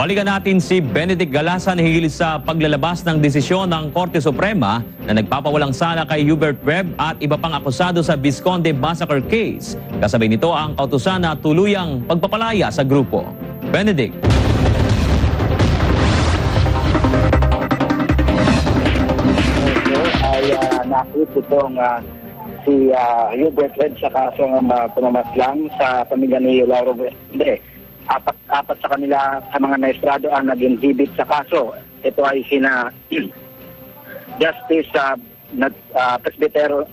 Balikan natin si Benedict Galasan higil sa paglalabas ng desisyon ng Korte Suprema na nagpapawalang sala kay Hubert Webb at iba pang akusado sa Visconde Massacre case. Kasabay nito ang kautusan na tuluyang pagpapalaya sa grupo. Benedict. Ay uh, nakit itong ah, si ah, Hubert Red sa kasong uh, pumamaslang sa pamilya ni Lauro Hindi. Apat, apat sa kanila sa mga maestrado ang naging hibit sa kaso. Ito ay sina Justice uh, nag, ah, Presbytero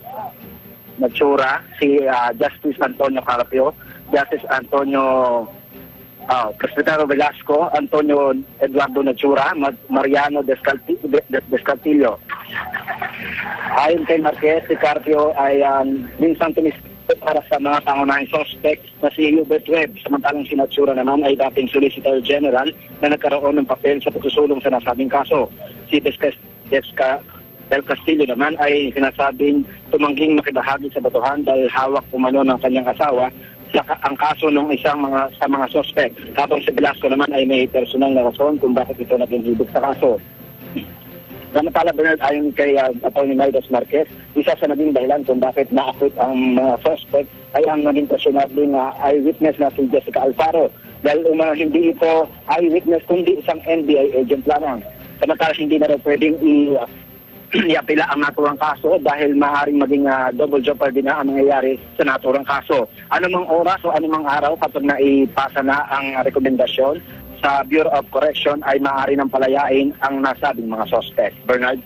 Natsura, si ah, Justice Antonio Carpio, Justice Antonio Ah, Presbytero Velasco, Antonio Eduardo Natura, Mar- Mariano Descalti- De- De- Descaltillo. Ayon kay Marquez, si Carpio ay um, minsan tumis para sa mga pangunahing suspect na si Hubert Webb. Samantalang si naman ay dating Solicitor General na nagkaroon ng papel sa pagsusulong sa nasabing kaso. Si Desca, Desca Del Castillo naman ay sinasabing tumangging makibahagi sa batuhan dahil hawak umano ng kanyang asawa sa ang kaso ng isang mga sa mga suspect. Habang si Velasco naman ay may personal na rason kung bakit ito naging hibig sa kaso. Samantala Bernard, ayon kay uh, Atty. Midas Marquez, isa sa naging dahilan kung bakit na-acquit ang mga suspect ay ang naging questionable na eyewitness na si Jessica Alfaro. Dahil uma, hindi ito eyewitness kundi isang NBI agent lamang. Samantala hindi na rin pwedeng i- iapila ang naturang kaso dahil maaaring maging ah, double jeopardy na ang nangyayari sa naturang kaso. Anumang oras o anumang araw kapag naipasa na ang rekomendasyon sa Bureau of Correction ay maaari nang palayain ang nasabing mga suspect. Bernard?